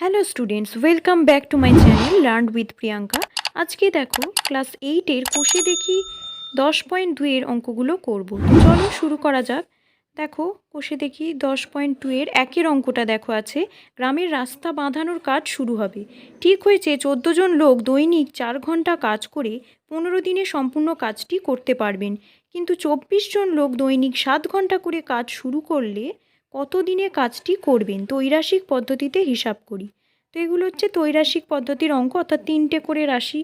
Hello students welcome back to my channel learn with Priyanka আজকে দেখো class এইটের কোষে দেখি দশ পয়েন্ট দুইয়ের অঙ্কগুলো করব। চলো শুরু করা যাক। দেখো কোষে দেখি দশ পয়েন্ট টুয়ের একের অঙ্কটা দেখো আছে। গ্রামের রাস্তা বাঁধানোর কাজ শুরু হবে। ঠিক হয়েছে, চোদ্দ জন লোক দৈনিক চার ঘণ্টা কাজ করে পনেরো দিনে সম্পূর্ণ কাজটি করতে পারবেন। কিন্তু চব্বিশ জন লোক দৈনিক সাত ঘণ্টা করে কাজ শুরু করলে কত দিনে কাজটি করবেন? তৈরাসিক পদ্ধতিতে হিসাব করি। তো এগুলো হচ্ছে তৈরাসিক পদ্ধতির অঙ্ক, অর্থাৎ তিনটে করে রাশি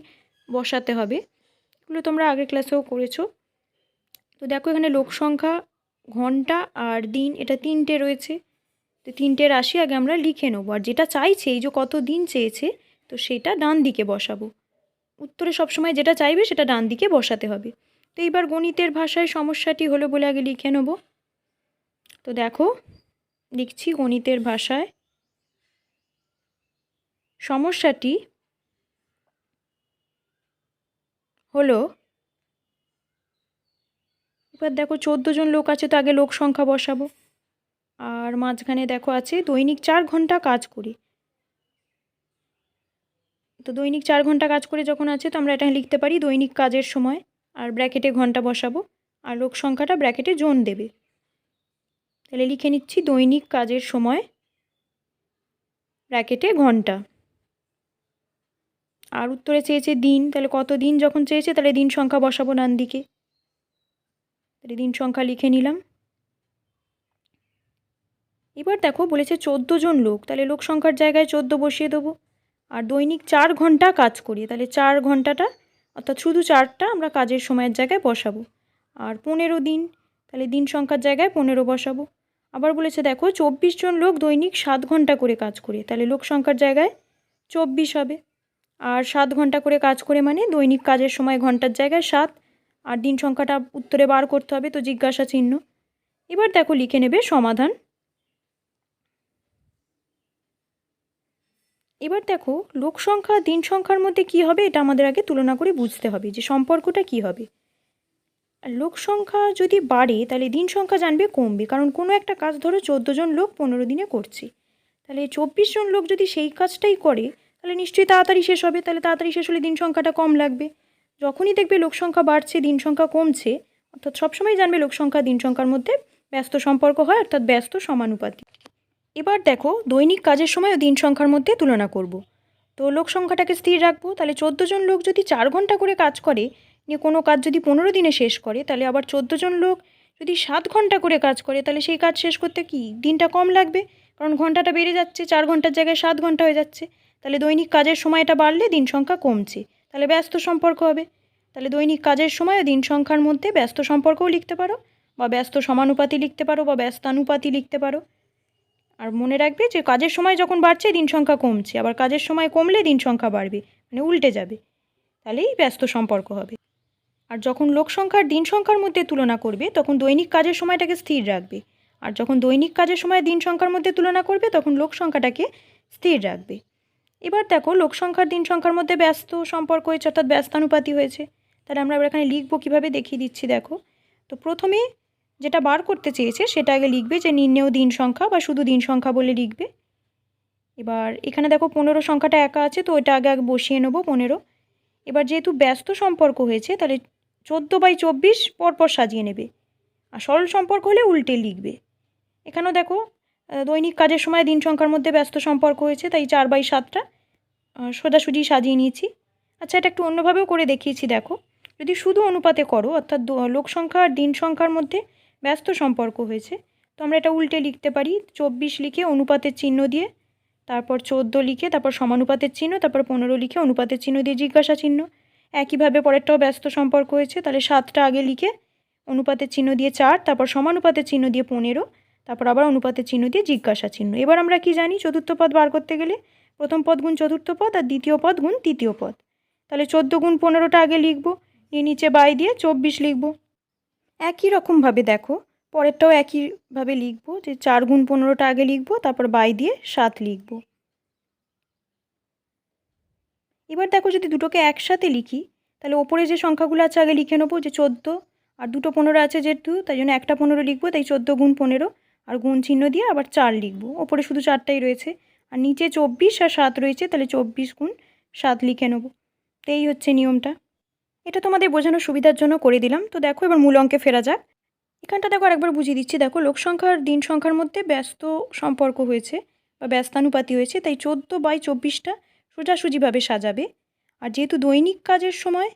বসাতে হবে। এগুলো তোমরা আগের ক্লাসেও করেছ। তো দেখো এখানে লোক সংখ্যা, ঘণ্টা আর দিন, এটা তিনটে রয়েছে। তো তিনটে রাশি আগে আমরা লিখে নেব। আর যেটা চাইছে, এই যে কত দিন চেয়েছে, তো সেটা ডান দিকে বসাবো। উত্তরে সবসময় যেটা চাইবে, সেটা ডান দিকে বসাতে হবে। তো এইবার গণিতের ভাষায় সমস্যাটি হলো বলে আগে লিখে নেব। তো দেখো লিখছি গণিতের ভাষায়। সমস্যাটি হলো, এবার দেখো চোদ্দ জন লোক আছে তো আগে লোক সংখ্যা বসাবো। আর মাঝখানে দেখো আছে দৈনিক চার ঘণ্টা কাজ করি। তো দৈনিক চার ঘণ্টা কাজ করে যখন আছে তো আমরা এটা লিখতে পারি দৈনিক কাজের সময়। আর ব্র্যাকেটে ঘণ্টা বসাবো। আর লোক সংখ্যাটা ব্র্যাকেটে জোন দেবে। তাহলে লিখে নিচ্ছি, দৈনিক কাজের সময় ব্র্যাকেটে ঘণ্টা। আর উত্তরে চেয়েছে দিন, তাহলে কত দিন যখন চেয়েছে, তাহলে দিন সংখ্যা বসাবো ডান দিকে তাহলে দিন সংখ্যা লিখে নিলাম। এবার দেখো, বলেছে চোদ্দ জন লোক, তাহলে লোক সংখ্যার জায়গায় চোদ্দ বসিয়ে দেবো। আর দৈনিক চার ঘণ্টা কাজ করি, তাহলে চার ঘন্টাটা, অর্থাৎ শুধু চারটা আমরা কাজের সময়ের জায়গায় বসাবো। আর পনেরো দিন, তাহলে দিন সংখ্যার জায়গায় পনেরো বসাবো। আবার বলেছে, দেখো, চব্বিশ জন লোক দৈনিক সাত ঘণ্টা করে কাজ করে। তাহলে লোক সংখ্যার জায়গায় চব্বিশ হবে। আর সাত ঘণ্টা করে কাজ করে মানে দৈনিক কাজের সময় ঘণ্টার জায়গায় সাত। আর দিন সংখ্যাটা উত্তরে বার করতে হবে তো জিজ্ঞাসা চিহ্ন। এবার দেখো, লিখে নেবে সমাধান। এবার দেখো, লোক সংখ্যা, দিন সংখ্যার মধ্যে কি হবে এটা আমাদের আগে তুলনা করে বুঝতে হবে যে সম্পর্কটা কি হবে। আর লোক সংখ্যা যদি বাড়ে, তাহলে দিন সংখ্যা জানবে কমবে। কারণ কোনো একটা কাজ ধরো চোদ্দ জন লোক পনেরো দিনে করছে। তাহলে চব্বিশ জন লোক যদি সেই কাজটাই করে, তাহলে নিশ্চয়ই তাড়াতাড়ি শেষ হবে। তাহলে তাড়াতাড়ি শেষ হলে দিন সংখ্যাটা কম লাগবে। যখনই দেখবে লোক সংখ্যা বাড়ছে, দিন সংখ্যা কমছে, অর্থাৎ সবসময় জানবে লোক সংখ্যা দিন সংখ্যার মধ্যে ব্যস্ত সম্পর্ক হয়, অর্থাৎ ব্যস্ত সমানুপাতি এবার দেখো দৈনিক কাজের সময় ও দিন সংখ্যার মধ্যে তুলনা করব। তো লোক সংখ্যাটাকে স্থির রাখব। তাহলে চোদ্দ জন লোক যদি চার ঘণ্টা করে কাজ করে নিয়ে কোনো কাজ যদি পনেরো দিনে শেষ করে, তাহলে আবার চোদ্দ জন লোক যদি সাত ঘণ্টা করে কাজ করে, তাহলে সেই কাজ শেষ করতে কি দিনটা কম লাগবে? কারণ ঘন্টাটা বেড়ে যাচ্ছে, চার ঘণ্টার জায়গায় সাত ঘণ্টা হয়ে যাচ্ছে। তাহলে দৈনিক কাজের সময়টা বাড়লে দিন সংখ্যা কমছে। তাহলে ব্যস্ত সম্পর্ক হবে। তাহলে দৈনিক কাজের সময় ও দিন সংখ্যার মধ্যে ব্যস্ত সম্পর্কও লিখতে পারো, বা ব্যস্ত সমানুপাতি লিখতে পারো, বা ব্যস্তানুপাতি লিখতে পারো। আর মনে রাখবে যে কাজের সময় যখন বাড়ছে, দিন সংখ্যা কমছে। আবার কাজের সময় কমলে দিন সংখ্যা বাড়বে মানে উল্টে যাবে। তাহলেই ব্যস্ত সম্পর্ক হবে। আর যখন লোক সংখ্যার দিন সংখ্যার মধ্যে তুলনা করবে, তখন দৈনিক কাজের সময়টাকে স্থির রাখবে। আর যখন দৈনিক কাজের সময় দিন সংখ্যার মধ্যে তুলনা করবে, তখন লোক সংখ্যাটাকে স্থির রাখবে। এবার দেখো, লোক সংখ্যার দিন সংখ্যার মধ্যে ব্যস্ত সম্পর্ক হয়েছে, অর্থাৎ ব্যস্তানুপাতি হয়েছে। তাহলে আমরা এখানে লিখব কীভাবে দেখিয়ে দিচ্ছি, দেখো। তো প্রথমে যেটা বার করতে চেয়েছে, সেটা আগে লিখবে যে নির্ণেয় দিন সংখ্যা বা শুধু দিন সংখ্যা বলে লিখবে। এবার এখানে দেখো, পনেরো সংখ্যাটা একা আছে, তো ওইটা আগে আগে বসিয়ে নেব, পনেরো। এবার যেহেতু ব্যস্ত সম্পর্ক হয়েছে, তাহলে চোদ্দ বাই চব্বিশ পরপর সাজিয়ে নেবে। আর সরল সম্পর্ক হলে উল্টে লিখবে। এখানেও দেখো দৈনিক কাজের সময় দিন সংখ্যার মধ্যে ব্যস্ত সম্পর্ক হয়েছে, তাই চার বাই সাতটা সোজাসুজি সাজিয়ে নিয়েছি। আচ্ছা এটা একটু অন্যভাবেও করে দেখিয়েছি, দেখো। যদি শুধু অনুপাতে করো, অর্থাৎ লোক সংখ্যা আর দিন সংখ্যার মধ্যে ব্যস্ত সম্পর্ক হয়েছে, তো আমরা এটা উল্টে লিখতে পারি, চব্বিশ লিখে অনুপাতের চিহ্ন দিয়ে, তারপর চোদ্দ লিখে, তারপর সমানুপাতের চিহ্ন, তারপর পনেরো লিখে অনুপাতের চিহ্ন দিয়ে জিজ্ঞাসা চিহ্ন। একইভাবে পরেরটাও ব্যস্ত সম্পর্ক হয়েছে, তাহলে সাতটা আগে লিখে অনুপাতের চিহ্ন দিয়ে চার, তারপর সমানুপাতের চিহ্ন দিয়ে পনেরো, তারপর আবার অনুপাতের চিহ্ন দিয়ে জিজ্ঞাসা চিহ্ন। এবার আমরা কি জানি? চতুর্থ পদ বার করতে গেলে প্রথম পদ গুণ চতুর্থ পদ আর দ্বিতীয় পদ গুণ তৃতীয় পদ। তাহলে চোদ্দ গুণ পনেরোটা আগে লিখব, নিয়ে নিচে বাই দিয়ে চব্বিশ লিখব। একই রকমভাবে দেখো, পরেরটাও একইভাবে লিখব যে চার গুণ পনেরোটা আগে লিখব, তারপর বাই দিয়ে সাত লিখব। এবার দেখো যদি দুটোকে একসাথে লিখি, তাহলে ওপরে যে সংখ্যাগুলো আছে আগে লিখে নেব যে চোদ্দ, আর দুটো পনেরো আছে যেহেতু, তাই জন্য একটা পনেরো লিখব, তাই চোদ্দ গুণ পনেরো, আর গুণ চিহ্ন দিয়ে আবার চার লিখব। ওপরে শুধু চারটাই রয়েছে, আর নিচে চব্বিশ আর সাত রয়েছে, তাহলে চব্বিশ গুণ সাত লিখে নেব। তো এই হচ্ছে নিয়মটা। এটা তোমাদের বোঝানোর সুবিধার জন্য করে দিলাম। তো দেখো এবার মূল অঙ্কে ফেরা যাক। এখানটা দেখো আরেকবার বুঝিয়ে দিচ্ছি। দেখো লোক সংখ্যার দিন সংখ্যার মধ্যে ব্যস্ত সম্পর্ক হয়েছে, বা ব্যস্তানুপাতি হয়েছে, তাই চোদ্দ বাই চব্বিশটা সোজাসুজিভাবে সাজাবে। আর যেহেতু দৈনিক কাজের সময়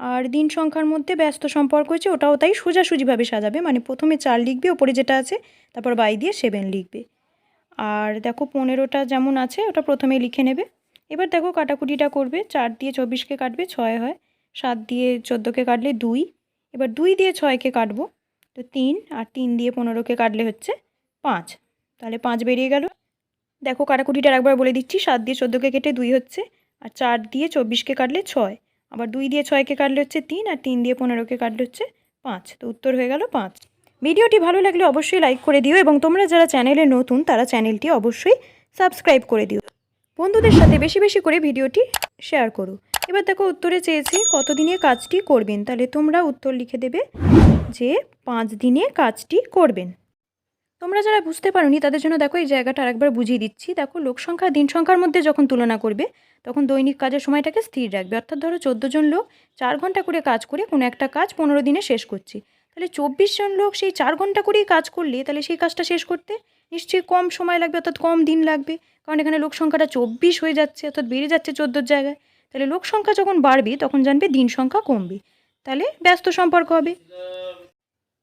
আর দিন সংখ্যার মধ্যে ব্যস্ত সম্পর্ক হয়েছে, ওটাও তাই সোজাসুজিভাবে সাজাবে। মানে প্রথমে চার লিখবে, ওপরে যেটা আছে, তারপর বাই দিয়ে সেভেন লিখবে। আর দেখো পনেরোটা যেমন আছে, ওটা প্রথমে লিখে নেবে। এবার দেখো কাটাকুটিটা করবে, চার দিয়ে চব্বিশকে কাটবে, ছয় হয়। সাত দিয়ে চোদ্দোকে কাটলে দুই। এবার দুই দিয়ে ছয়কে কাটবো, তো তিন। আর তিন দিয়ে পনেরোকে কাটলে হচ্ছে পাঁচ। তাহলে পাঁচ বেরিয়ে গেল। দেখো কাটাকুটিটা একবার বলে দিচ্ছি, সাত দিয়ে চোদ্দোকে কেটে দুই হচ্ছে, আর চার দিয়ে চব্বিশকে কাটলে ছয়, আবার দুই দিয়ে ছয়কে কাটলে হচ্ছে তিন, আর তিন দিয়ে পনেরোকে কাটলে হচ্ছে পাঁচ, তো উত্তর হয়ে গেল পাঁচ। ভিডিওটি ভালো লাগলে অবশ্যই লাইক করে দিও এবং তোমরা যারা চ্যানেলে নতুন, তারা চ্যানেলটি অবশ্যই সাবস্ক্রাইব করে দিও। বন্ধুদের সাথে বেশি বেশি করে ভিডিওটি শেয়ার করো। এবার দেখো উত্তরে চেয়েছি, কতদিনে কাজটি করবেন? তাহলে তোমরা উত্তর লিখে দেবে যে, পাঁচ দিনে কাজটি করবেন। তোমরা যারা বুঝতে পারোনি, তাদের জন্য দেখো এই জায়গাটা আরেকবার বুঝিয়ে দিচ্ছি। দেখো, লোক সংখ্যা দিন সংখ্যার মধ্যে যখন তুলনা করবে, তখন দৈনিক কাজের সময়টাকে স্থির রাখবে। অর্থাৎ ধরো চোদ্দ জন লোক চার ঘণ্টা করে কাজ করে কোনো একটা কাজ পনেরো দিনে শেষ করছি। তাহলে চব্বিশ জন লোক সেই চার ঘণ্টা করেই কাজ করলে, তাহলে সেই কাজটা শেষ করতে নিশ্চয়ই কম সময় লাগবে, অর্থাৎ কম দিন লাগবে। কারণ এখানে লোক সংখ্যাটা চব্বিশ হয়ে যাচ্ছে, অর্থাৎ বেড়ে যাচ্ছে চোদ্দোর জায়গায়। তাহলে লোক সংখ্যা যখন বাড়বে, তখন জানবে দিন সংখ্যা কমবে। তাহলে ব্যস্ত সম্পর্ক হবে।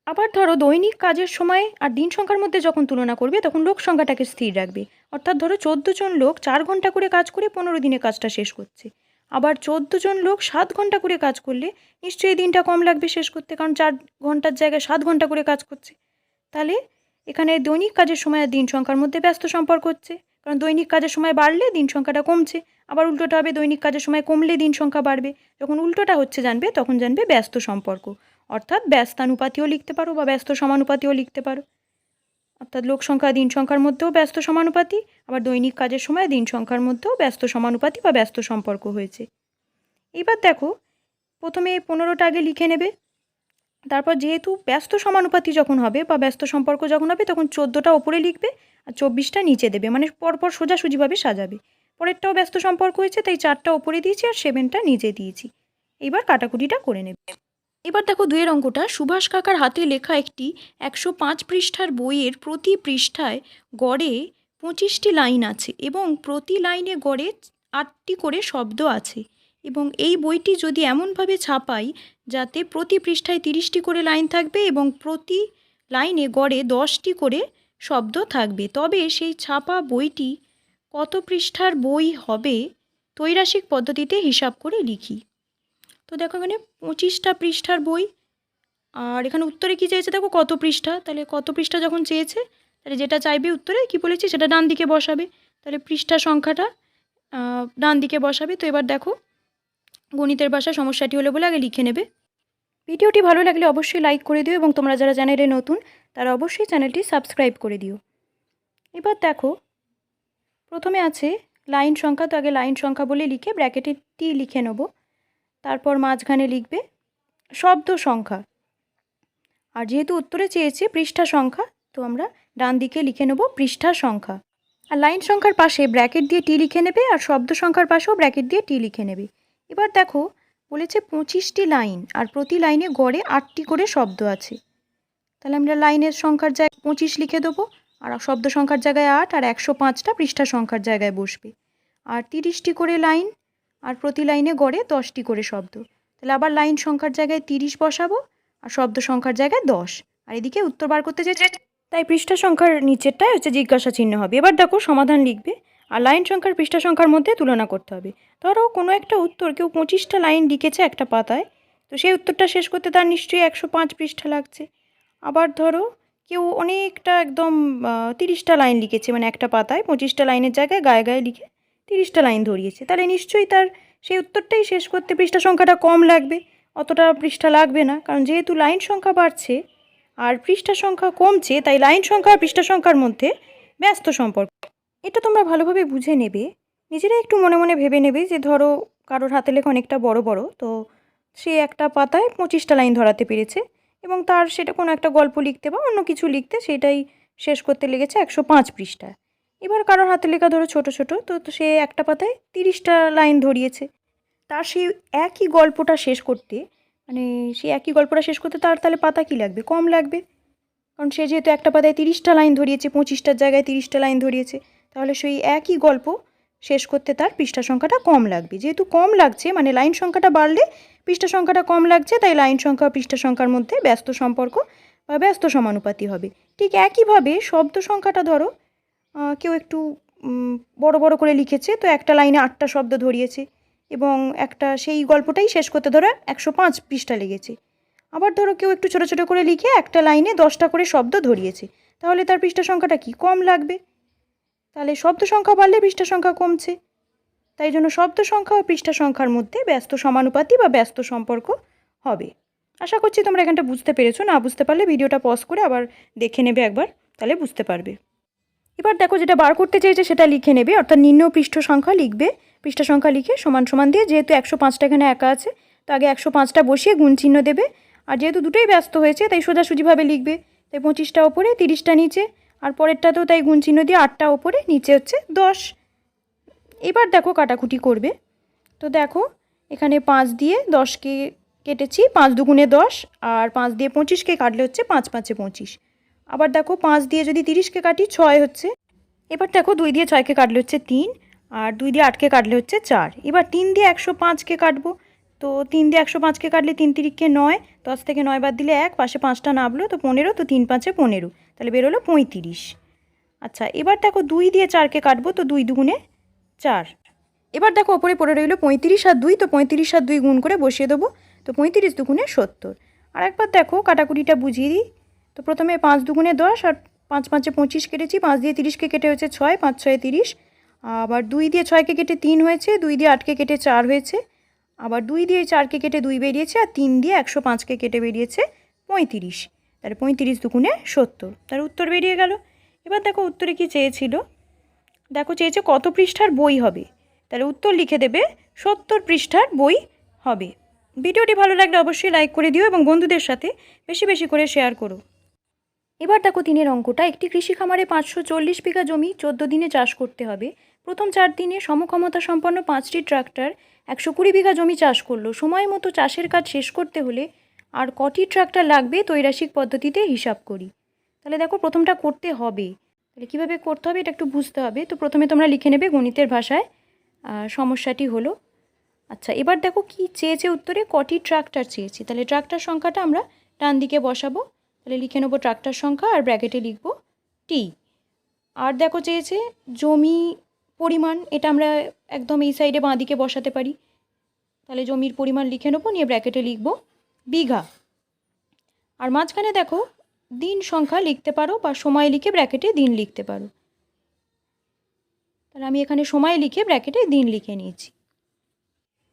আবার ধরো দৈনিক কাজের সময় আর দিন সংখ্যার মধ্যে যখন তুলনা করবে, তখন লোক সংখ্যাটাকে স্থির রাখবে। অর্থাৎ ধরো চোদ্দ জন লোক চার ঘণ্টা করে কাজ করে পনেরো দিনে কাজটা শেষ করছে। আবার চোদ্দ জন লোক সাত ঘণ্টা করে কাজ করলে নিশ্চয়ই দিনটা কম লাগবে শেষ করতে, কারণ চার ঘণ্টার জায়গায় সাত ঘণ্টা করে কাজ করছে। তাহলে এখানে দৈনিক কাজের সময় আর দিন সংখ্যার মধ্যে ব্যস্ত সম্পর্ক হচ্ছে, কারণ দৈনিক কাজের সময় বাড়লে দিন সংখ্যাটা কমছে, আবার উল্টোটা হবে দৈনিক কাজের সময় কমলে দিন সংখ্যা বাড়বে। যখন উল্টোটা হচ্ছে জানবে, তখন জানবে ব্যস্ত সম্পর্ক। অর্থাৎ ব্যস্তানুপাতিও লিখতে পারো বা ব্যস্ত সমানুপাতিও লিখতে পারো। অর্থাৎ লোক সংখ্যা দিন সংখ্যার মধ্যেও ব্যস্ত সমানুপাতি, আবার দৈনিক কাজের সময় দিন সংখ্যার মধ্যেও ব্যস্ত সমানুপাতি বা ব্যস্ত সম্পর্ক হয়েছে। এবার দেখো, প্রথমে পনেরোটা আগে লিখে নেবে। তারপর যেহেতু ব্যস্ত সমানুপাতি যখন হবে বা ব্যস্ত সম্পর্ক যখন হবে, তখন চোদ্দোটা ওপরে লিখবে আর চব্বিশটা নিচে দেবে মানে পরপর সোজাসুজিভাবে সাজাবে। পরেরটাও ব্যস্ত সম্পর্ক হয়েছে, তাই চারটা ওপরে দিয়েছি আর সেভেনটা নিচে দিয়েছি। এবার কাটাকুটিটা করে নেবে। এবার দেখো দুয়ের অঙ্কটা। সুভাষ কাকার হাতে লেখা একটি একশো পাঁচ পৃষ্ঠার বইয়ের প্রতি পৃষ্ঠায় গড়ে পঁচিশটি লাইন আছে এবং প্রতি লাইনে গড়ে আটটি করে শব্দ আছে এবং এই বইটি যদি এমনভাবে ছাপাই যাতে প্রতি পৃষ্ঠায় তিরিশটি করে লাইন থাকবে এবং প্রতি লাইনে গড়ে দশটি করে শব্দ থাকবে। তবে সেই ছাপা বইটি কত পৃষ্ঠার বই হবে তৈরাসিক পদ্ধতিতে হিসাব করে লিখি। তো দেখো এখানে পঁচিশটা পৃষ্ঠার বই। আর এখানে উত্তরে কী চেয়েছে দেখো? কত পৃষ্ঠা? তাহলে কত পৃষ্ঠা যখন চেয়েছে, তাহলে যেটা চাইবে উত্তরে কি বলেছি? সেটা ডান দিকে বসাবে। তাহলে পৃষ্ঠা সংখ্যাটা ডান দিকে বসাবে। তো এবার দেখো, গণিতের ভাষায় সমস্যাটি হলো বলে আগে লিখে নেবে। ভিডিওটি ভালো লাগলে অবশ্যই লাইক করে দিও এবং তোমরা যারা চ্যানেলে নতুন, তারা অবশ্যই চ্যানেলটি সাবস্ক্রাইব করে দিও। এবার দেখো, প্রথমে আছে লাইন সংখ্যা। তো আগে লাইন সংখ্যা বলে লিখে ব্র্যাকেটে টি লিখে নেব। তারপর মাঝখানে লিখবে শব্দ সংখ্যা। আর যেহেতু উত্তরে চেয়েছে পৃষ্ঠা সংখ্যা, তো আমরা ডান দিকে লিখে নেব পৃষ্ঠা সংখ্যা। আর লাইন সংখ্যার পাশে ব্র্যাকেট দিয়ে টি লিখে নেবে আর শব্দ সংখ্যার পাশেও ব্র্যাকেট দিয়ে টি লিখে নেবে। এবার দেখো, বলেছে পঁচিশটি লাইন আর প্রতি লাইনে গড়ে আটটি করে শব্দ আছে। তাহলে আমরা লাইনের সংখ্যার জায়গায় পঁচিশ লিখে দেবো আর শব্দ সংখ্যার জায়গায় আট আর একশো পাঁচটা পৃষ্ঠা সংখ্যার জায়গায় বসবে। আর তিরিশটি করে লাইন আর প্রতি লাইনে গড়ে দশটি করে শব্দ। তাহলে আবার লাইন সংখ্যার জায়গায় তিরিশ বসাবো, আর শব্দ সংখ্যার জায়গায় দশ। আর এদিকে উত্তর বার করতে চাইছে, তাই পৃষ্ঠা সংখ্যার নিচেরটাই হচ্ছে জিজ্ঞাসা চিহ্ন হবে। এবার দেখো সমাধান লিখবে, আর লাইন সংখ্যার পৃষ্ঠা সংখ্যার মধ্যে তুলনা করতে হবে। ধরো কোনো একটা উত্তর কেউ পঁচিশটা লাইন লিখেছে একটা পাতায়, তো সেই উত্তরটা শেষ করতে তার নিশ্চয়ই একশো পাঁচ পৃষ্ঠা লাগছে। আবার ধরো কেউ অনেকটা একদম তিরিশটা লাইন লিখেছে মানে একটা পাতায় পঁচিশটা লাইনের জায়গায় গায়ে গায়ে লিখে তিরিশটা লাইন ধরিয়েছে। তাহলে নিশ্চয়ই তার সেই উত্তরটাই শেষ করতে পৃষ্ঠা সংখ্যাটা কম লাগবে। অতটা পৃষ্ঠা লাগবে না, কারণ যেহেতু লাইন সংখ্যা বাড়ছে আর পৃষ্ঠা সংখ্যা কমছে, তাই লাইন সংখ্যা আর পৃষ্ঠা সংখ্যার মধ্যে ব্যস্ত সম্পর্ক। এটা তোমরা ভালোভাবে বুঝে নেবে। নিজেরা একটু মনে মনে ভেবে নেবে যে ধরো কারোর হাতে লেখা অনেকটা বড় বড়, তো সে একটা পাতায় পঁচিশটা লাইন ধরাতে পেরেছে এবং তার সেটা কোনো একটা গল্প লিখতে বা অন্য কিছু লিখতে সেটাই শেষ করতে লেগেছে একশো পাঁচ পৃষ্ঠা এবার কারোর হাতে লেখা ধরো ছোট ছোট, তো সে একটা পাতায় তিরিশটা লাইন ধরিয়েছে। তার সেই একই গল্পটা শেষ করতে মানে সেই একই গল্পটা শেষ করতে তার তাহলে পাতা কী লাগবে? কম লাগবে। কারণ সে যেহেতু একটা পাতায় তিরিশটা লাইন ধরিয়েছে, পঁচিশটার জায়গায় তিরিশটা লাইন ধরিয়েছে, তাহলে সেই একই গল্প শেষ করতে তার পৃষ্ঠা সংখ্যাটা কম লাগবে। যেহেতু কম লাগছে মানে লাইন সংখ্যাটা বাড়লে পৃষ্ঠা সংখ্যাটা কম লাগছে, তাই লাইন সংখ্যা পৃষ্ঠা সংখ্যার মধ্যে ব্যস্ত সম্পর্ক বা ব্যস্ত সমানুপাতি হবে। ঠিক একইভাবে শব্দ সংখ্যাটা ধরো কেউ একটু বড় বড় করে লিখেছে, তো একটা লাইনে আটটা শব্দ ধরিয়েছে এবং একটা সেই গল্পটাই শেষ করতে ধরো একশো পাঁচ পৃষ্ঠা লেগেছে। আবার ধরো কেউ একটু ছোটো ছোটো করে লিখে একটা লাইনে দশটা করে শব্দ ধরিয়েছে, তাহলে তার পৃষ্ঠা সংখ্যাটা কি কম লাগবে? তাহলে শব্দ সংখ্যা বাড়লে পৃষ্ঠা সংখ্যা কমছে। তাই জন্য শব্দ সংখ্যা ও পৃষ্ঠা সংখ্যার মধ্যে ব্যস্ত সমানুপাতি বা ব্যস্ত সম্পর্ক হবে। আশা করছি তোমরা এখানটা বুঝতে পেরেছ, না বুঝতে পারলে ভিডিওটা পজ করে আবার দেখে নেবে একবার, তাহলে বুঝতে পারবে। এবার দেখো যেটা বার করতে চেয়েছে সেটা লিখে নেবে, অর্থাৎ নিম্ন পৃষ্ঠ সংখ্যা লিখবে। পৃষ্ঠা সংখ্যা লিখে সমান সমান দিয়ে যেহেতু একশো পাঁচটা এখানে একা আছে, তো আগে একশো পাঁচটা বসিয়ে গুণ চিহ্ন দেবে। আর যেহেতু দুটোই ব্যস্ত হয়েছে, তাই সোজাসুজিভাবে লিখবে। তাই পঁচিশটা ওপরে, তিরিশটা নিচে, আর পরেরটাতেও তাই গুণ চিহ্ন দিয়ে আটটা ওপরে, নিচে হচ্ছে দশ। এবার দেখো কাটাকুটি করবে। তো দেখো, এখানে পাঁচ দিয়ে দশকে কেটেছি, পাঁচ দুগুণে দশ, আর পাঁচ দিয়ে পঁচিশকে কাটলে হচ্ছে পাঁচ পাঁচে পঁচিশ। আবার দেখো পাঁচ দিয়ে যদি তিরিশকে কাটি ছয় হচ্ছে। এবার দেখো দুই দিয়ে ছয়কে কাটলে হচ্ছে তিন, আর দুই দিয়ে আটকে কাটলে হচ্ছে চার। এবার তিন দিয়ে একশো পাঁচকে কাটবো। তো তিন দিয়ে একশো পাঁচকে কাটলে তিন তিরিখকে নয়, দশ থেকে নয় বাদ দিলে এক, পাশে পাঁচটা নামলো তো পনেরো, তো তিন পাঁচে পনেরো। তাহলে বেরোলো পঁয়ত্রিশ। আচ্ছা এবার দেখো দুই দিয়ে চারকে কাটবো তো দুই দুগুণে চার। এবার দেখো ওপরে পড়ে রইল পঁয়ত্রিশ আর দুই, তো পঁয়ত্রিশ আর দুই গুণ করে বসিয়ে দেবো। তো পঁয়ত্রিশ দুগুণে সত্তর। আর একবার দেখো কাটাকুটিটা বুঝিয়ে দিই। তো প্রথমে পাঁচ দুগুণে দশ আর পাঁচ পাঁচে পঁচিশ কেটেছি, পাঁচ দিয়ে তিরিশকে কেটে হয়েছে ছয়, পাঁচ ছয়ে তিরিশ। আবার দুই দিয়ে ছয়কে কেটে তিন হয়েছে, দুই দিয়ে আটকে কেটে চার হয়েছে। আবার দুই দিয়ে চারকে কেটে দুই বেরিয়েছে আর তিন দিয়ে একশো পাঁচকে কেটে বেরিয়েছে পঁয়ত্রিশ। তাহলে পঁয়ত্রিশ দুগুণে সত্তর। তার উত্তর বেরিয়ে গেল। এবার দেখো উত্তরে কি চেয়েছিল? দেখো চেয়েছে কত পৃষ্ঠার বই হবে? তাহলে উত্তর লিখে দেবে, সত্তর পৃষ্ঠার বই হবে। ভিডিওটি ভালো লাগলে অবশ্যই লাইক করে দিও এবং বন্ধুদের সাথে বেশি বেশি করে শেয়ার করো। এবার দেখো তিনের অঙ্কটা। একটি কৃষি খামারে পাঁচশো চল্লিশ বিঘা জমি চোদ্দ দিনে চাষ করতে হবে। প্রথম চার দিনে সমক্ষমতা সম্পন্ন পাঁচটি ট্রাক্টর একশো কুড়ি বিঘা জমি চাষ করল। সময় মতো চাষের কাজ শেষ করতে হলে আর কটি ট্রাক্টর লাগবে তৈরাসিক পদ্ধতিতে হিসাব করি। তাহলে দেখো প্রথমটা করতে হবে। তাহলে কীভাবে করতে হবে এটা একটু বুঝতে হবে। তো প্রথমে তোমরা লিখে নেবে গণিতের ভাষায়। সমস্যাটি হলো আচ্ছা এবার দেখো কি চেয়েছে উত্তরে? কটি ট্রাক্টর চেয়েছে? তাহলে ট্রাক্টর সংখ্যাটা আমরা ডান দিকে বসাবো। তাহলে লিখে নেব ট্রাক্টর সংখ্যা আর ব্র্যাকেটে লিখব টি আর দেখো চেয়েছে জমি পরিমাণ, এটা আমরা একদম এই সাইডে বাঁ দিকে বসাতে পারি। তাহলে জমির পরিমাণ লিখে নেব, নিয়ে ব্র্যাকেটে লিখব বিঘা। আর মাঝখানে দেখো দিন সংখ্যা লিখতে পারো বা সময় লিখে ব্র্যাকেটে দিন লিখতে পারো। তাহলে আমি এখানে সময় লিখে ব্র্যাকেটে দিন লিখে নিয়েছি।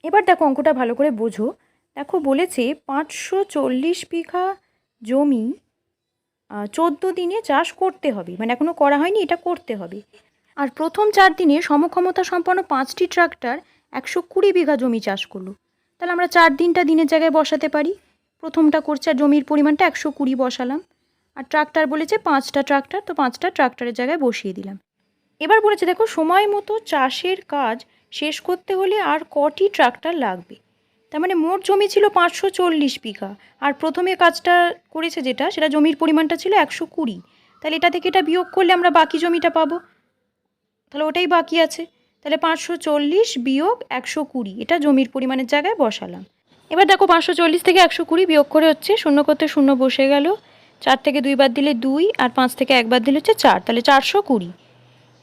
এবার দেখো অঙ্কটা ভালো করে বোঝো। দেখো বলেছে পাঁচশো চল্লিশ বিঘা জমি চোদ্দ দিনে চাষ করতে হবে। মানে এখনও করা হয়নি, এটা করতে হবে। আর প্রথম চার দিনে সমক্ষমতা সম্পন্ন পাঁচটি ট্রাক্টর একশো কুড়ি বিঘা জমি চাষ করল। তাহলে আমরা চার দিনটা দিনের জায়গায় বসাতে পারি। প্রথমটা করছে আর জমির পরিমাণটা একশো কুড়ি বসালাম। আর ট্রাক্টর বলেছে পাঁচটা ট্রাক্টর, তো পাঁচটা ট্রাক্টরের জায়গায় বসিয়ে দিলাম। এবার বলেছে, দেখো, সময় মতো চাষের কাজ শেষ করতে হলে আর কটি ট্রাক্টর লাগবে? তার মানে মোট জমি ছিল পাঁচশো চল্লিশ বিঘা। আর প্রথমে কাজটা করেছে যেটা, সেটা জমির পরিমাণটা ছিল একশো কুড়ি। তাহলে এটা থেকে এটা বিয়োগ করলে আমরা বাকি জমিটা পাবো। তাহলে ওটাই বাকি আছে। তাহলে পাঁচশো চল্লিশ বিয়োগ একশো কুড়ি। এটা জমির পরিমাণের জায়গায় বসালাম। এবার দেখো পাঁচশো চল্লিশ থেকে একশো কুড়ি বিয়োগ করে হচ্ছে, শূন্য করতে শূন্য বসে গেল। চার থেকে দুইবার দিলে দুই, আর পাঁচ থেকে একবার দিলে হচ্ছে চার। তাহলে চারশো কুড়ি।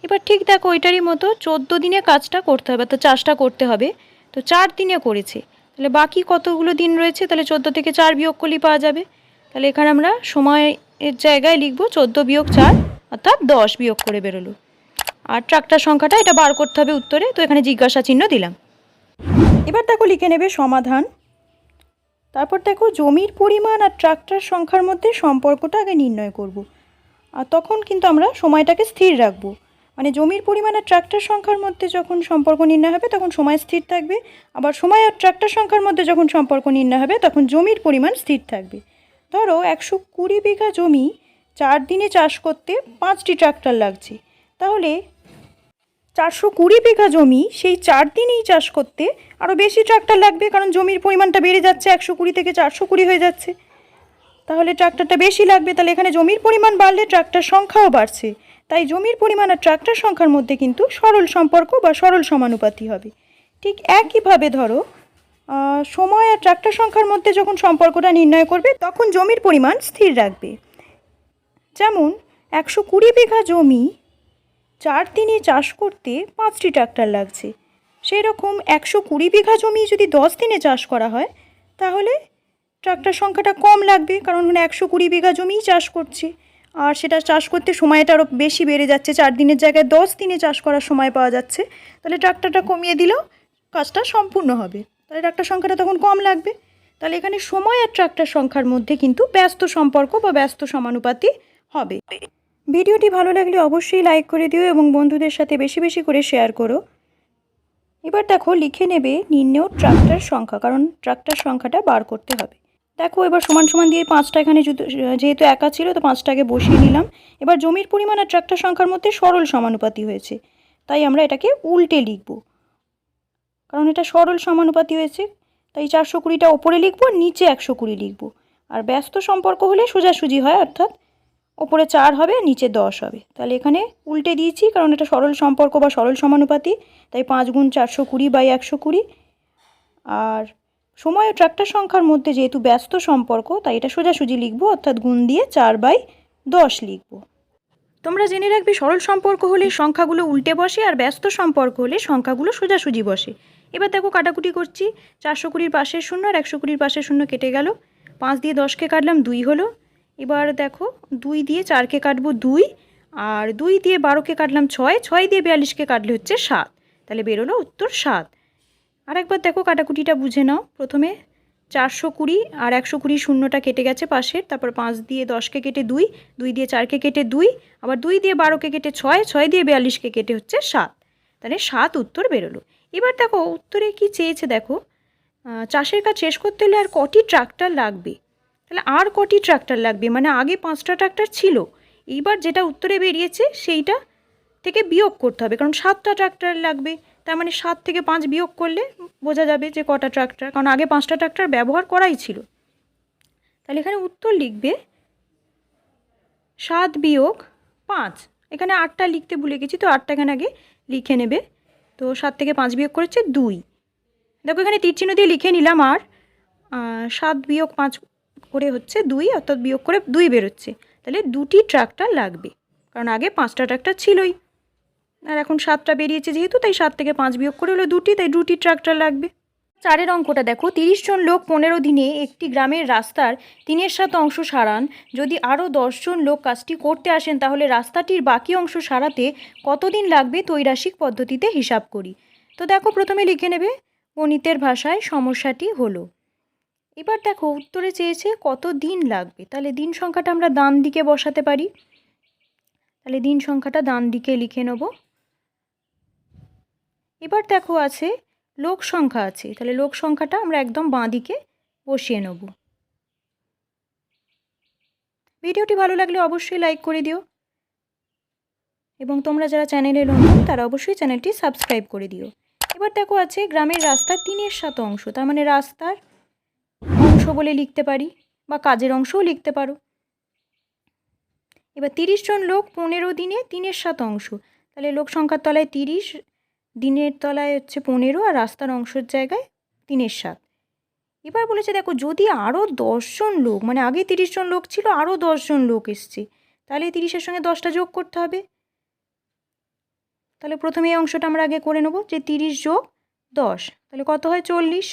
এবার ঠিক দেখো ওইটারই মতো চোদ্দ দিনে কাজটা করতে হবে তো চাষটা করতে হবে। তো চার দিনে করেছে। তাহলে বাকি কতগুলো দিন রয়েছে? তাহলে চোদ্দ থেকে চার বিয়োগ করলেই পাওয়া যাবে। তাহলে এখানে আমরা সময়ের জায়গায় লিখব চোদ্দ বিয়োগ চার, অর্থাৎ দশ বিয়োগ করে বেরোলো। আর ট্রাক্টর সংখ্যাটা এটা বার করতে হবে উত্তরে, তো এখানে জিজ্ঞাসা চিহ্ন দিলাম। এবার দেখো লিখে নেবে সমাধান। তারপর দেখো জমির পরিমাণ আর ট্রাক্টর সংখ্যার মধ্যে সম্পর্কটা আগে নির্ণয় করব। আর তখন কিন্তু আমরা সময়টাকে স্থির রাখব। মানে জমির পরিমাণ আর ট্রাক্টর সংখ্যার মধ্যে যখন সম্পর্ক নির্ণয় হবে, তখন সময় স্থির থাকবে। আবার সময় আর ট্রাক্টর সংখ্যার মধ্যে যখন সম্পর্ক নির্ণয় হবে, তখন জমির পরিমাণ স্থির থাকবে। ধরো, একশো কুড়ি বিঘা জমি চার দিনে চাষ করতে পাঁচটি ট্রাক্টর লাগছে। তাহলে চারশো কুড়ি বিঘা জমি সেই চার দিনেই চাষ করতে আরও বেশি ট্রাক্টর লাগবে, কারণ জমির পরিমাণটা বেড়ে যাচ্ছে, একশো কুড়ি থেকে চারশো কুড়ি হয়ে যাচ্ছে। তাহলে ট্রাক্টরটা বেশি লাগবে, তাহলে এখানে জমির পরিমাণ বাড়লে ট্রাক্টর সংখ্যাও বাড়ছে। তাই জমির পরিমাণ আর ট্রাক্টর সংখ্যার মধ্যে কিন্তু সরল সম্পর্ক বা সরল সমানুপাতি হবে। ঠিক একইভাবে ধরো সময় আর ট্রাক্টর সংখ্যার মধ্যে যখন সম্পর্কটা নির্ণয় করবে, তখন জমির পরিমাণ স্থির রাখবে। যেমন, একশো কুড়ি বিঘা জমি চার দিনে চাষ করতে পাঁচটি ট্রাক্টর লাগছে। সেই রকম একশো কুড়ি বিঘা জমি যদি দশ দিনে চাষ করা হয়, তাহলে ট্রাক্টর সংখ্যাটা কম লাগবে, কারণ ওখানে একশো কুড়ি বিঘা জমিই চাষ করছে। আর সেটা চাষ করতে সময়টা আরও বেশি বেড়ে যাচ্ছে। চার দিনের জায়গায় দশ দিনে চাষ করার সময় পাওয়া যাচ্ছে। তাহলে ট্রাক্টরটা কমিয়ে দিলেও কাজটা সম্পূর্ণ হবে। তাহলে ট্রাক্টর সংখ্যাটা তখন কম লাগবে। তাহলে এখানে সময় আর ট্রাক্টর সংখ্যার মধ্যে কিন্তু ব্যস্ত সম্পর্ক বা ব্যস্ত সমানুপাতি হবে। ভিডিওটি ভালো লাগলে অবশ্যই লাইক করে দিও এবং বন্ধুদের সাথে বেশি বেশি করে শেয়ার করো। এবার দেখো লিখে নেবে নির্ণেয় ট্রাক্টর সংখ্যা, কারণ ট্রাক্টর সংখ্যাটা বার করতে হবে। দেখো, এবার সমান সমান দিয়ে পাঁচটা এখানে যেহেতু একা ছিল, তো পাঁচটাকে বসিয়ে নিলাম। এবার জমির পরিমাণ আর ট্রাক্টর সংখ্যার মধ্যে সরল সমানুপাতি হয়েছে। তাই আমরা এটাকে উল্টে লিখব। কারণ এটা সরল সমানুপাতি হয়েছে। তাই চারশো কুড়িটা ওপরে লিখব, নিচে একশো কুড়ি লিখব। আর ব্যস্ত সম্পর্ক হলে সোজাসুজি হয়, অর্থাৎ ওপরে চার হবে, নিচে দশ হবে। তাহলে এখানে উল্টে দিয়েছি, কারণ এটা সরল সম্পর্ক বা সরল সমানুপাতি। তাই পাঁচ গুণ চারশো কুড়ি বাই একশো কুড়ি। আর সময় ও ট্রাক্টর সংখ্যার মধ্যে যেহেতু ব্যস্ত সম্পর্ক, তাই এটা সোজাসুজি লিখব, অর্থাৎ গুণ দিয়ে চার বাই দশ লিখব। তোমরা জেনে রাখবে, সরল সম্পর্ক হলে সংখ্যাগুলো উল্টে বসে আর ব্যস্ত সম্পর্ক হলে সংখ্যাগুলো সোজাসুজি বসে। এবার দেখো কাটাকুটি করছি। চারশো কুড়ির পাশের শূন্য আর একশো কুড়ির পাশের শূন্য কেটে গেল। পাঁচ দিয়ে দশকে কাটলাম দুই হলো। এবার দেখো, দুই দিয়ে চারকে কাটবো দুই, আর দুই দিয়ে বারোকে কাটলাম ছয় ছয় দিয়ে বিয়াল্লিশকে কাটলে হচ্ছে সাত। তাহলে বেরোলো উত্তর সাত। আর একবার দেখো কাটাকুটিটা বুঝে নাও। প্রথমে চারশো কুড়ি আর একশো কুড়ি শূন্যটা কেটে গেছে পাশের, তারপর পাঁচ দিয়ে দশকে কেটে দুই দুই দিয়ে চারকে কেটে দুই, আবার দুই দিয়ে বারোকে কেটে ছয় ছয় দিয়ে বিয়াল্লিশকে কেটে হচ্ছে সাত। তাহলে সাত উত্তর বেরোলো। এবার দেখো উত্তরে কি চেয়েছে দেখো। চাষের কাজ শেষ করতে হলে আর কটি ট্রাক্টর লাগবে? তাহলে আর কটি ট্রাক্টর লাগবে? মানে আগে পাঁচটা ট্রাক্টর ছিল। এইবার যেটা উত্তরে বেরিয়েছে সেইটা থেকে বিয়োগ করতে হবে, কারণ সাতটা ট্রাক্টর লাগবে। তার মানে সাত থেকে পাঁচ বিয়োগ করলে বোঝা যাবে যে কটা ট্রাক্টর, কারণ আগে পাঁচটা ট্রাক্টর ব্যবহার করাই ছিল। তাহলে এখানে উত্তর লিখবে সাত বিয়োগ পাঁচ। এখানে আটটা লিখতে ভুলে গেছি, তো আটটা এখানে আগে লিখে নেবে। তো সাত থেকে পাঁচ বিয়োগ করেছে দুই। দেখো এখানে তীর চিহ্ন দিয়ে লিখে নিলাম আর সাত বিয়োগ পাঁচ করে হচ্ছে দুই, অর্থাৎ বিয়োগ করে দুই বেরোচ্ছে। তাহলে দুটি ট্রাক্টর লাগবে, কারণ আগে পাঁচটা ট্রাক্টর ছিলই। আর এখন সাতটা বেরিয়েছে যেহেতু, তাই সাত থেকে পাঁচ বিয়োগ করে হলো দুটি, তাই দুটি ট্রাক্টর লাগবে। চারের অঙ্কটা দেখো, তিরিশ জন লোক পনেরো দিনে একটি গ্রামের রাস্তার তিনের সাত অংশ সারান। যদি আরও দশজন লোক কাজটি করতে আসেন, তাহলে রাস্তাটির বাকি অংশ সারাতে কতদিন লাগবে তৈরাসিক পদ্ধতিতে হিসাব করি। তো দেখো, প্রথমে লিখে নেবে, গণিতের ভাষায় সমস্যাটি হলো। এবার দেখো, উত্তরে চেয়েছে কত দিন লাগবে? তাহলে দিন সংখ্যাটা আমরা দান দিকে বসাতে পারি। তাহলে দিন সংখ্যাটা দান দিকে লিখে নেব। এবার দেখো আছে লোক সংখ্যা আছে। তাহলে লোক সংখ্যাটা আমরা একদম বাঁ দিকে বসিয়ে নেব। ভিডিওটি ভালো লাগলে অবশ্যই লাইক করে দিও। এবং তোমরা যারা চ্যানেলে নতুন, তারা অবশ্যই চ্যানেলটি সাবস্ক্রাইব করে দিও। এবার দেখো আছে গ্রামের রাস্তার তিনের সাত অংশ। তার মানে রাস্তার অংশ বলে লিখতে পারি বা কাজের অংশও লিখতে পারো। এবার তিরিশ জন লোক পনেরো দিনে তিনের সাত অংশ। তাহলে লোক সংখ্যার তলায় তিরিশ দিনের তলায় হচ্ছে পনেরো আর রাস্তার অংশের জায়গায় তিনের সাত। এবার বলেছে, দেখো, যদি আরও দশজন লোক মানে আগে তিরিশ জন লোক ছিল আরও দশজন লোক এসছে, তাহলে তিরিশের সঙ্গে দশটা যোগ করতে হবে। তাহলে প্রথমে এই অংশটা আমরা আগে করে নেব, যে তিরিশ যোগ দশ, তাহলে কত হয় চল্লিশ?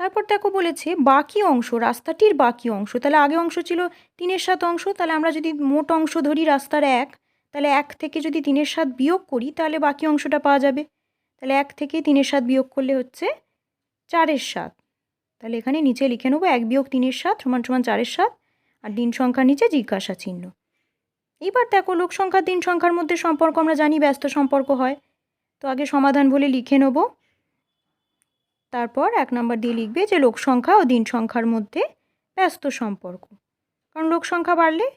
তারপর দেখো বলেছে, বাকি অংশ, রাস্তাটির বাকি অংশ, তাহলে আগে অংশ ছিল তিনের সাত অংশ, তাহলে আমরা যদি মোট অংশ ধরি রাস্তার এক তাহলে এক থেকে যদি তিনের সাত বিয়োগ করি, তাহলে বাকি অংশটা পাওয়া যাবে। তাহলে এক থেকে তিনের সাত বিয়োগ করলে হচ্ছে চারের সাত। তাহলে এখানে নিচে লিখে নেব, এক বিয়োগ তিনের সাত সমান সমান চারের সাত, আর দিন সংখ্যার নিচে জিজ্ঞাসা চিহ্ন। এবার দেখো, লোক সংখ্যার দিন সংখ্যার মধ্যে সম্পর্ক আমরা জানি ব্যস্ত সম্পর্ক হয়। তো আগে সমাধান বলে লিখে নেব। তারপর এক নম্বর দিয়ে লিখবে যে লোক সংখ্যা ও দিন সংখ্যার মধ্যে ব্যস্ত সম্পর্ক। কারণ লোক সংখ্যা বাড়লে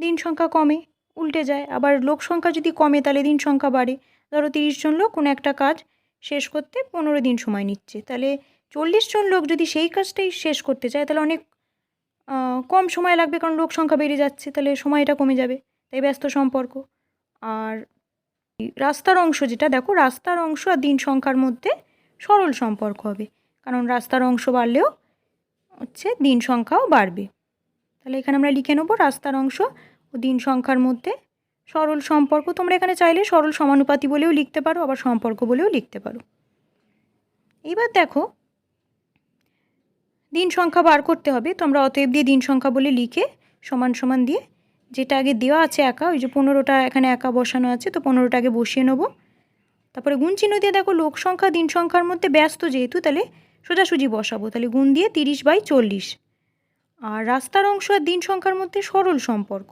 দিন সংখ্যা কমে। উল্টে যায়। আবার লোক সংখ্যা যদি কমে, তাহলে দিন সংখ্যা বাড়ে। ধরো তিরিশ জন লোক কোনো একটা কাজ শেষ করতে পনেরো দিন সময় নিচ্ছে। তাহলে চল্লিশ জন লোক যদি সেই কাজটাই শেষ করতে চায়, তাহলে অনেক কম সময় লাগবে কারণ লোক সংখ্যা বেড়ে যাচ্ছে, তাহলে সময়টা কমে যাবে। তাই ব্যস্ত সম্পর্ক। আর রাস্তার অংশ যেটা, দেখো রাস্তার অংশ আর দিন সংখ্যার মধ্যে সরল সম্পর্ক হবে। কারণ রাস্তার অংশ বাড়লেও হচ্ছে দিন সংখ্যাও বাড়বে। তাহলে এখানে আমরা লিখে নেব রাস্তার অংশ ও দিন সংখ্যার মধ্যে। সরল সম্পর্ক, তোমরা এখানে চাইলে সরল সমানুপাতি বলেও লিখতে পারো, আবার সম্পর্ক বলেও লিখতে পারো। এবার দেখো, দিন সংখ্যা বার করতে হবে, তোমরা অতএব দিয়ে দিন সংখ্যা বলে লিখে সমান সমান দিয়ে যেটা আগে দেওয়া আছে একা, ওই যে পনেরোটা এখানে একা বসানো আছে, তো পনেরোটা আগে বসিয়ে নেব। তারপরে গুণ চিহ্ন দিয়ে দেখো, লোক সংখ্যা দিন সংখ্যার মধ্যে ব্যস্ত যেহেতু, তাহলে সোজাসুজি বসাবো, তাহলে গুণ দিয়ে তিরিশ বাই চল্লিশ। আর রাস্তার অংশ আর দিন সংখ্যার মধ্যে সরল সম্পর্ক।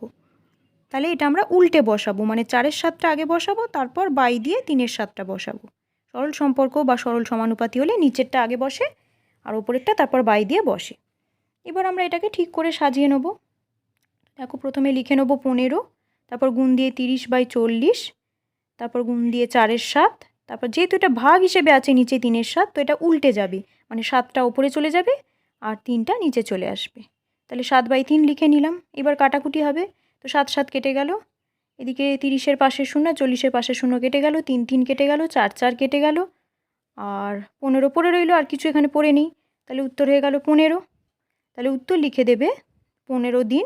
তাহলে এটা আমরা উল্টে বসাবো মানে চারের সাতটা আগে বসাবো, তারপর বাই দিয়ে তিনের সাতটা বসাবো। সরল সম্পর্ক বা সরল সমানুপাতি হলে নিচেরটা আগে বসে, আর ওপরেরটা তারপর বাই দিয়ে বসে। এবার আমরা এটাকে ঠিক করে সাজিয়ে নেব। দেখো প্রথমে লিখে নেব পনেরো, তারপর গুণ দিয়ে তিরিশ বাই চল্লিশ, তারপর গুণ দিয়ে চারের সাত, তারপর যেহেতু এটা ভাগ হিসেবে আছে নিচে তিনের সাত, তো এটা উল্টে যাবে মানে সাতটা ওপরে চলে যাবে, আর তিনটা নিচে চলে আসবে। তাহলে সাত বাই তিন লিখে নিলাম। এবার কাটাকুটি হবে। তো সাত সাত কেটে গেল। এদিকে তিরিশের পাশে শূন্য, চল্লিশের পাশে শূন্য কেটে গেল, তিন তিন কেটে গেল, চার চার কেটে গেল। আর পনেরো পড়ে রইল, আর কিছু এখানে পড়ে নেই। তাহলে উত্তর হয়ে গেল পনেরো। তাহলে উত্তর লিখে দেবে, পনেরো দিন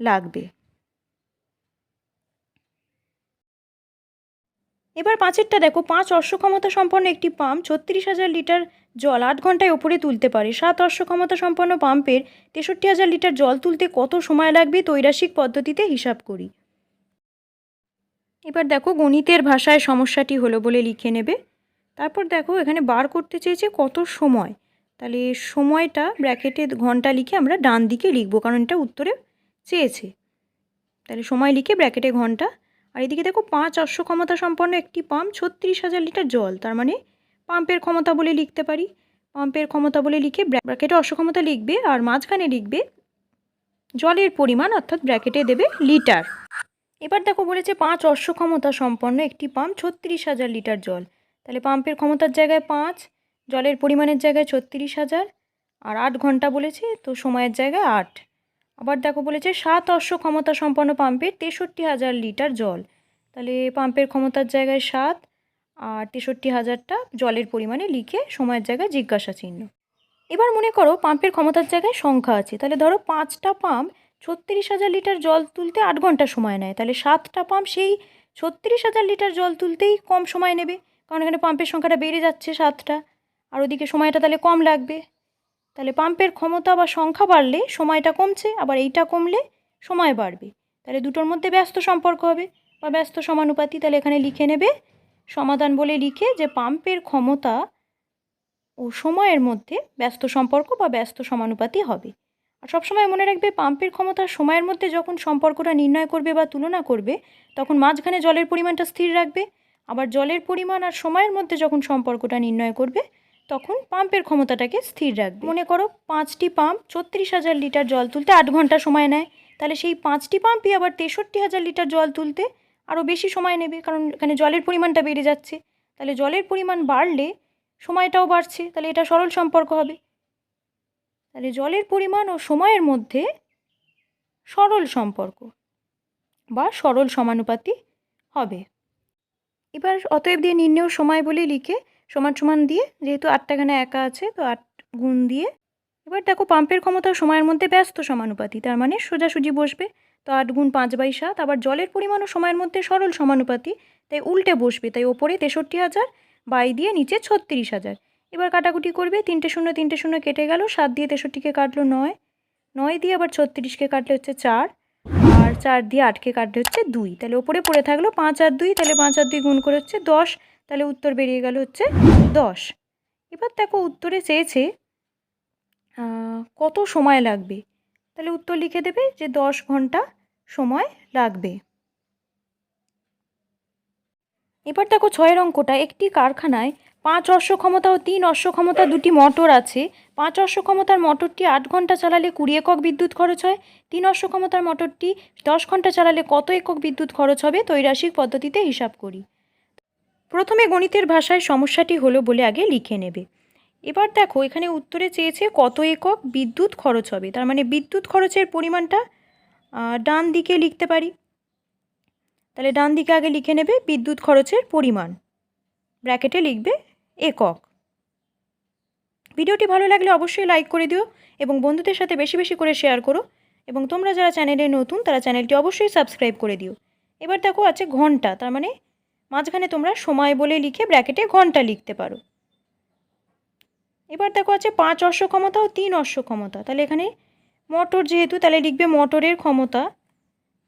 লাগবে। এবার পাঁচেরটা দেখো, পাঁচ অশ্বক্ষমতা সম্পন্ন একটি পাম্প ছত্রিশ হাজার লিটার জল আট ঘন্টায় ওপরে তুলতে পারে। সাত অশ্ব ক্ষমতা সম্পন্ন পাম্পের তেষট্টি হাজার লিটার জল তুলতে কত সময় লাগবে তৈরাসিক পদ্ধতিতে হিসাব করি। এবার দেখো গণিতের ভাষায় সমস্যাটি হলো বলে লিখে নেবে। তারপর দেখো এখানে বার করতে চেয়েছে কত সময়। তাহলে সময়টা ব্র্যাকেটে ঘণ্টা লিখে আমরা ডান দিকে লিখব, কারণ এটা উত্তরে চেয়েছে। তাহলে সময় লিখে ব্র্যাকেটে ঘণ্টা। আর এদিকে দেখো পাঁচ অশ্ব ক্ষমতা সম্পন্ন একটি পাম্প ছত্রিশ হাজার লিটার জল, তার মানে পাম্পের ক্ষমতা বলে লিখতে পারি। পাম্পের ক্ষমতা বলে লিখে ব্র্যাকেটে অশ্ব ক্ষমতা লিখবে আর মাঝখানে লিখবে জলের পরিমাণ, অর্থাৎ ব্র্যাকেটে দেবে লিটার। এবার দেখো বলেছে পাঁচ অশ্ব ক্ষমতা সম্পন্ন একটি পাম্প ছত্রিশ হাজার লিটার জল। তাহলে পাম্পের ক্ষমতার জায়গায় পাঁচ, জলের পরিমাণের জায়গায় ছত্রিশ হাজার, আর আট ঘণ্টা বলেছে, তো সময়ের জায়গায় আট। আবার দেখো বলেছে সাত অশ্ব ক্ষমতা সম্পন্ন পাম্পের তেষট্টি হাজার লিটার জল। তাহলে পাম্পের ক্ষমতার জায়গায় সাত আর তেষট্টি হাজারটা জলের পরিমাণে লিখে সময়ের জায়গায় জিজ্ঞাসা চিহ্ন। এবার মনে করো পাম্পের ক্ষমতার জায়গায় সংখ্যা আছে, তাহলে ধরো পাঁচটা পাম্প ছত্রিশ হাজার লিটার জল তুলতে আট ঘণ্টা সময় নেয়, তাহলে সাতটা পাম্প সেই ছত্রিশ হাজার লিটার জল তুলতেই কম সময় নেবে, কারণ এখানে পাম্পের সংখ্যাটা বেড়ে যাচ্ছে সাতটা, আর ওদিকে সময়টা তাহলে কম লাগবে। তাহলে পাম্পের ক্ষমতা বা সংখ্যা বাড়লে সময়টা কমছে, আবার এইটা কমলে সময় বাড়বে, তাহলে দুটোর মধ্যে ব্যস্ত সম্পর্ক হবে, বা ব্যস্ত সমানুপাতি তাহলে এখানে লিখে নেবে সমাধান বলে লিখে যে পাম্পের ক্ষমতা ও সময়ের মধ্যে ব্যস্ত সম্পর্ক বা ব্যস্ত সমানুপাতি হবে। আর সবসময় মনে রাখবে পাম্পের ক্ষমতা সময়ের মধ্যে যখন সম্পর্কটা নির্ণয় করবে বা তুলনা করবে, তখন মাঝখানে জলের পরিমাণটা স্থির রাখবে। আবার জলের পরিমাণ আর সময়ের মধ্যে যখন সম্পর্কটা নির্ণয় করবে, তখন পাম্পের ক্ষমতাটাকে স্থির রাখবে। মনে করো পাঁচটি পাম্প ছত্রিশ হাজার লিটার জল তুলতে আট ঘণ্টা সময় নেয়। তাহলে সেই পাঁচটি পাম্পই আবার তেষট্টি হাজার লিটার জল তুলতে আরও বেশি সময় নেবে, কারণ এখানে জলের পরিমাণটা বেড়ে যাচ্ছে। তাহলে জলের পরিমাণ বাড়লে সময়টাও বাড়ছে, তাহলে এটা সরল সম্পর্ক হবে। তাহলে জলের পরিমাণ ও সময়ের মধ্যে সরল সম্পর্ক বা সরল সমানুপাতি হবে। এবার অতএব দিয়ে নির্ণেয় সময় বলে লিখে সমান সমান দিয়ে, যেহেতু আটটাখানে একা আছে, তো আট গুণ দিয়ে, এবার দেখো পাম্পের ক্ষমতা সময়ের মধ্যে ব্যস্ত সমানুপাতি, তার মানে সোজাসুজি বসবে। তো আট গুণ পাঁচ বাই সাত, আবার জলের পরিমাণও সময়ের মধ্যে সরল সমানুপাতি। তাই উল্টে বসবে, তাই ওপরে তেষট্টি হাজার, বাই দিয়ে নিচে ছত্রিশ হাজার। এবার কাটাকুটি করবে, তিনটে শূন্য তিনটে শূন্য কেটে গেল, সাত দিয়ে তেষট্টিকে কাটলো নয়। নয় দিয়ে আবার ছত্রিশকে কাটলে হচ্ছে চার, আর চার দিয়ে আটকে কাটলে হচ্ছে দুই। তাহলে ওপরে পড়ে থাকল পাঁচ আর দুই, তাহলে পাঁচ আর দুই গুণ করে হচ্ছে দশ, তাহলে উত্তর বেরিয়ে গেল হচ্ছে দশ। এবার দেখো উত্তরে চেয়েছে কত সময় লাগবে? তাহলে উত্তর লিখে দেবে যে দশ ঘণ্টা সময় লাগবে। এবার দেখো ছয়ের অঙ্কটা, একটি কারখানায় পাঁচ অশ্ব ক্ষমতা ও তিন অশ্ব ক্ষমতা দুটি মোটর আছে। পাঁচ অশ্ব ক্ষমতার মোটরটি আট ঘণ্টা চালালে কুড়ি একক বিদ্যুৎ খরচ হয়। তিন অশ্ব ক্ষমতার মোটরটি দশ ঘণ্টা চালালে কত একক বিদ্যুৎ খরচ হবে তৈরাসিক পদ্ধতিতে হিসাব করি। প্রথমে গণিতের ভাষায় সমস্যাটি হলো বলে আগে লিখে নেবে। এবার দেখো, এখানে উত্তরে চেয়েছে কত একক বিদ্যুৎ খরচ হবে। তার মানে বিদ্যুৎ খরচের পরিমাণটা ডান দিকে লিখতে পারি। তাহলে ডান দিকে আগে লিখে নেবে বিদ্যুৎ খরচের পরিমাণ। ব্র্যাকেটে লিখবে একক। ভিডিওটি ভালো লাগলে অবশ্যই লাইক করে দিও এবং বন্ধুদের সাথে বেশি বেশি করে শেয়ার করো এবং তোমরা যারা চ্যানেলে নতুন, তারা চ্যানেলটি অবশ্যই সাবস্ক্রাইব করে দিও। এবার দেখো আছে ঘণ্টা, তার মানে মাঝখানে তোমরা সময় বলে লিখে ব্র্যাকেটে ঘণ্টা লিখতে পারো। এবার দেখো আছে পাঁচ অশ্ব ক্ষমতা ও তিন অশ্ব ক্ষমতা। তাহলে এখানে মোটর যেহেতু, তাহলে লিখবে মোটরের ক্ষমতা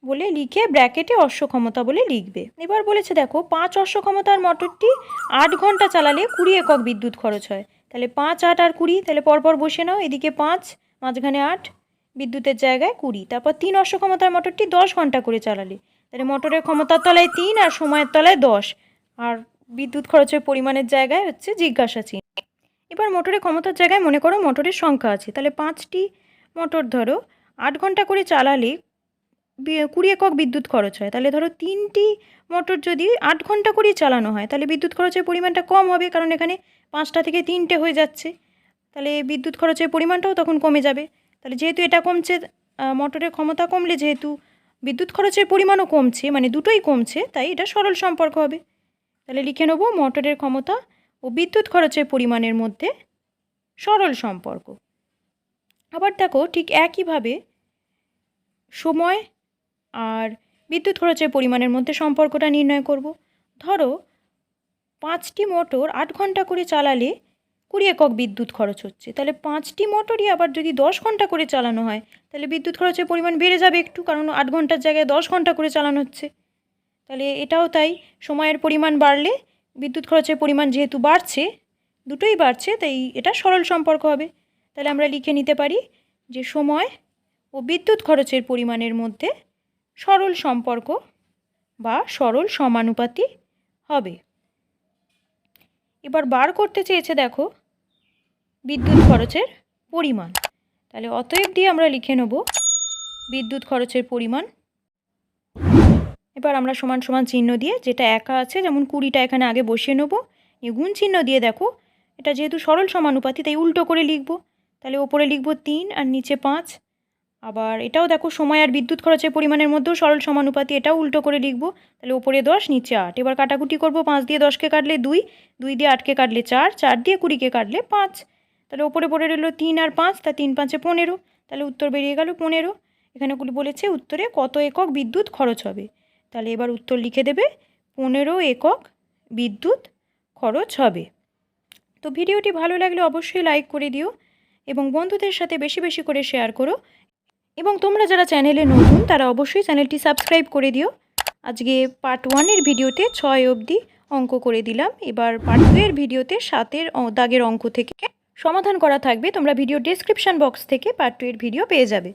বলে লিখে ব্র্যাকেটে অশ্ব ক্ষমতা বলে লিখবে। এবার বলেছে দেখো, পাঁচ অশ্ব ক্ষমতার মোটরটি আট ঘণ্টা চালালে কুড়ি একক বিদ্যুৎ খরচ হয়। তাহলে পাঁচ, আট আর কুড়ি, তাহলে পরপর বসে নাও, এদিকে পাঁচ, মাঝখানে আট, বিদ্যুতের জায়গায় কুড়ি। তারপর তিন অশ্ব ক্ষমতার মোটরটি দশ ঘণ্টা করে চালালে। তাহলে মোটরের ক্ষমতার তলায় তিন আর সময়ের তলায় দশ। আর বিদ্যুৎ খরচের পরিমাণের জায়গায় হচ্ছে জিজ্ঞাসা চিহ্ন এবার মোটরের ক্ষমতার জায়গায় মনে করো মোটরের সংখ্যা আছে, তাহলে পাঁচটি মোটর ধরো, আট ঘণ্টা করে চালালে কুড়ি একক বিদ্যুৎ খরচ হয়, তাহলে ধরো তিনটি মোটর যদি আট ঘণ্টা করেই চালানো হয়, তাহলে বিদ্যুৎ খরচের পরিমাণটা কম হবে, কারণ এখানে পাঁচটা থেকে তিনটে হয়ে যাচ্ছে, তাহলে বিদ্যুৎ খরচের পরিমাণটাও তখন কমে যাবে, তাহলে যেহেতু এটা কমছে মোটরের ক্ষমতা কমলে যেহেতু বিদ্যুৎ খরচের পরিমাণও কমছে মানে দুটোই কমছে, তাই এটা সরল সম্পর্ক হবে, তাহলে লিখে নেব মোটরের ক্ষমতা ও বিদ্যুৎ খরচের পরিমাণের মধ্যে সরল সম্পর্ক। আবার দেখো ঠিক একইভাবে সময় আর বিদ্যুৎ খরচের পরিমাণের মধ্যে সম্পর্কটা নির্ণয় করব। ধরো পাঁচটি মোটর আট ঘণ্টা করে চালালে কুড়ি একক বিদ্যুৎ খরচ হচ্ছে। তাহলে পাঁচটি মোটরই আবার যদি দশ ঘণ্টা করে চালানো হয়, তাহলে বিদ্যুৎ খরচের পরিমাণ বেড়ে যাবে একটু, কারণ আট ঘণ্টার জায়গায় দশ ঘণ্টা করে চালানো হচ্ছে। তাহলে এটাও তাই সময়ের পরিমাণ বাড়লে বিদ্যুৎ খরচের পরিমাণ যেহেতু বাড়ছে, দুটোই বাড়ছে, তাই এটা সরল সম্পর্ক হবে। তাহলে আমরা লিখে নিতে পারি যে সময় ও বিদ্যুৎ খরচের পরিমাণের মধ্যে সরল সম্পর্ক বা সরল সমানুপাতি হবে। এবার বার করতে চেয়েছে দেখো বিদ্যুৎ খরচের পরিমাণ। তাহলে অতএব দিয়ে আমরা লিখে নেব বিদ্যুৎ খরচের পরিমাণ এবার আমরা সমান সমান চিহ্ন দিয়ে যেটা একা আছে, যেমন কুড়িটা এখানে আগে বসিয়ে নেব। গুণ চিহ্ন দিয়ে দেখো, এটা যেহেতু সরল সমানুপাতি, তাই উল্টো করে লিখব। তাহলে ওপরে লিখব তিন আর নিচে পাঁচ। আবার এটাও দেখো, সময় আর বিদ্যুৎ খরচের পরিমাণের মধ্যেও সরল সমানুপাতি, এটাও উল্টো করে লিখব। তাহলে ওপরে দশ, নিচে আট। এবার কাটাকুটি করব, পাঁচ দিয়ে দশকে কাটলে দুই দুই দিয়ে আটকে কাটলে চার চার দিয়ে কুড়িকে কাটলে পাঁচ। তাহলে ওপরে পড়ে রইল তিন আর পাঁচ, তা তিন পাঁচে পনেরো। তাহলে উত্তর বেরিয়ে গেল পনেরো। এখানে বলেছে উত্তরে কত একক বিদ্যুৎ খরচ হবে? তাহলে এবার উত্তর লিখে দেবে, পনেরো একক বিদ্যুৎ খরচ হবে। তো ভিডিওটি ভালো লাগলে অবশ্যই লাইক করে দিও এবং বন্ধুদের সাথে বেশি বেশি করে শেয়ার করো এবং তোমরা যারা চ্যানেলে নতুন, তারা অবশ্যই চ্যানেলটি সাবস্ক্রাইব করে দিও। আজকে পার্ট ওয়ানের ভিডিওতে ছয় অবধি অঙ্ক করে দিলাম। এবার পার্ট টু এর ভিডিওতে সাতের দাগের অঙ্ক থেকে সমাধান করা থাকবে। তোমরা ভিডিও ডেসক্রিপশন বক্স থেকে পার্ট টু এর ভিডিও পেয়ে যাবে।